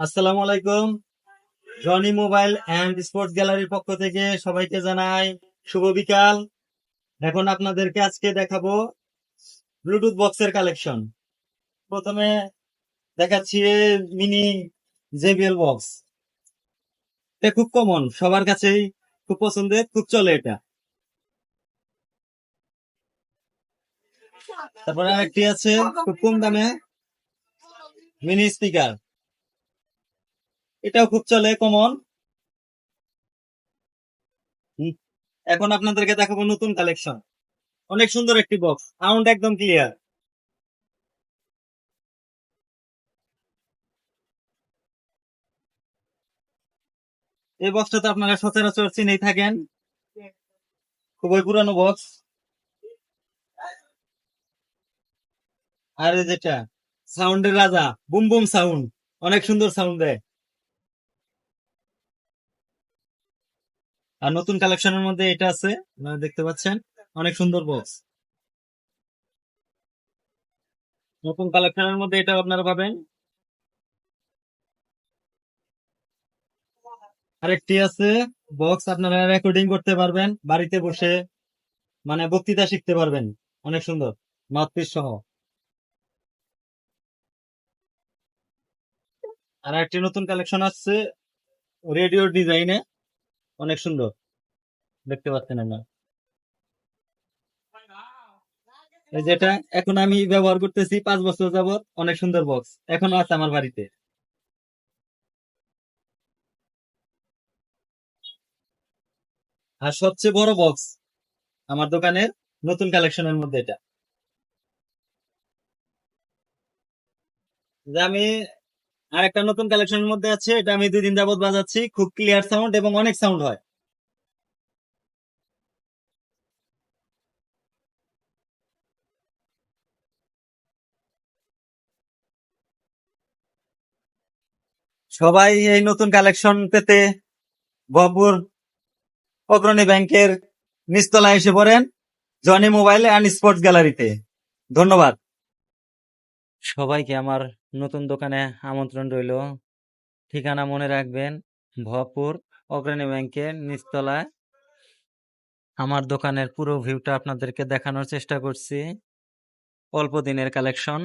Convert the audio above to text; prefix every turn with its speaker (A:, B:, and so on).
A: আসসালামু আলাইকুম। Johnny mobile and sports গ্যালারির পক্ষ থেকে সবাইকে জানাই শুভ বিকাল। এখন আপনাদেরকে আজকে দেখাবো ব্লুটুথ বক্সের কালেকশন প্রথমে দেখাচ্ছি মিনি জেবিএল বক্স এটা খুব কমন সবার কাছেই খুব পছন্দের, খুব চলে এটা। তারপরে আরেকটি আছে, খুব কম দামে। মিনি স্পিকার এটাও খুব চলে কমন এখন আপনাদেরকে দেখাবো নতুন কালেকশন অনেক সুন্দর একটি বক্স সাউন্ড একদম ক্লিয়ার এই বক্সটা তো আপনারা সচরাচর চিনেই থাকেন। খুবই পুরানো বক্স আর যেটা সাউন্ডের রাজা, বুম বুম সাউন্ড, অনেক সুন্দর সাউন্ড দেয়। আর নতুন কালেকশনের মধ্যে এটা আছে, আপনারা দেখতে পাচ্ছেন, অনেক সুন্দর বক্স নতুন কালেকশনের মধ্যে এটা আপনারা পাবেন। আরেকটি আছে বক্স আপনারা রেকর্ডিং করতে পারবেন, বাড়িতে বসে মানে বক্তৃতা শিখতে পারবেন, অনেক সুন্দর মাতৃ সহ। আর একটি নতুন কালেকশন আসছে রেডিও ডিজাইনে অনেক সুন্দর। দেখতে পাচ্ছেন আমরা যেটা এখন আমি ব্যবহার করতেছি পাঁচ বছর যাবত অনেক সুন্দর বক্স এখনও আছে আমার বাড়িতে। আর সবচেয়ে বড় বক্স আমার দোকানের নতুন কালেকশনের মধ্যে এটা। যে আমি আরেকটা নতুন কালেকশনের মধ্যে আছে, এটা আমি দুই দিন যাবত বাজাচ্ছি। খুব ক্লিয়ার সাউন্ড এবং অনেক সাউন্ড হয়। সবাই এই নতুন কালেকশন পেতে বহপুর অগ্রণী ব্যাংকের নিচতলায় এসে পড়েন, জনি মোবাইল অ্যান্ড স্পোর্টস গ্যালারিতে ধন্যবাদ। সবাইকে আমার নতুন দোকানে আমন্ত্রণ রইল। ঠিকানা মনে রাখবেন ভপুর অগ্রণী ব্যাংকের নিচতলায়। আমার দোকানের পুরো ভিউটা আপনাদেরকে দেখানোর চেষ্টা করছি। অল্প দিনের কালেকশন।